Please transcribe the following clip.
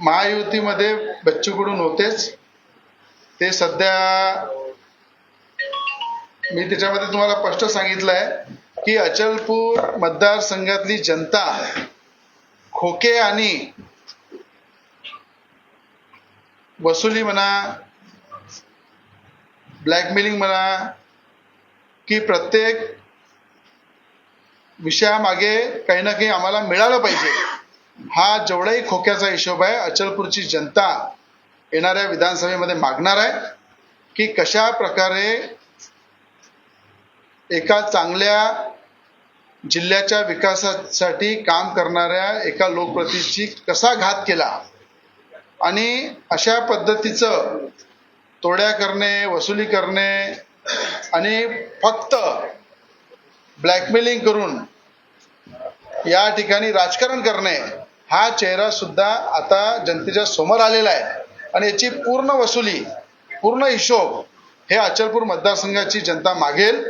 महायुतीमध्ये बच्चू कडू नव्हतेच ते सध्या मी त्याच्यामध्ये तुम्हाला स्पष्ट सांगितलं आहे की अचलपूर मतदारसंघातली जनता खोके आणि वसुली म्हणा ब्लॅकमेलिंग म्हणा की प्रत्येक विषयामागे काही ना काही आम्हाला मिळालं पाहिजे. हा जेवढाही खोक्याचा हिशोब आहे अचलपूरची जनता येणाऱ्या विधानसभेमध्ये मागणार आहे की कशा प्रकारे एका चांगल्या जिल्ह्याच्या विकासासाठी काम करणाऱ्या एका लोकप्रतिची कसा घात केला आणि अशा पद्धतीचं तोड्या करणे वसुली करणे आणि फक्त ब्लॅकमेलिंग करून या ठिकाणी राजकारण करणे हा चेहरा सुद्धा आता जनतेच्या समोर आलेला आहे. आणि याची पूर्ण वसुली पूर्ण हिशोब हे अचलपूर मतदारसंघाची जनता मागेल.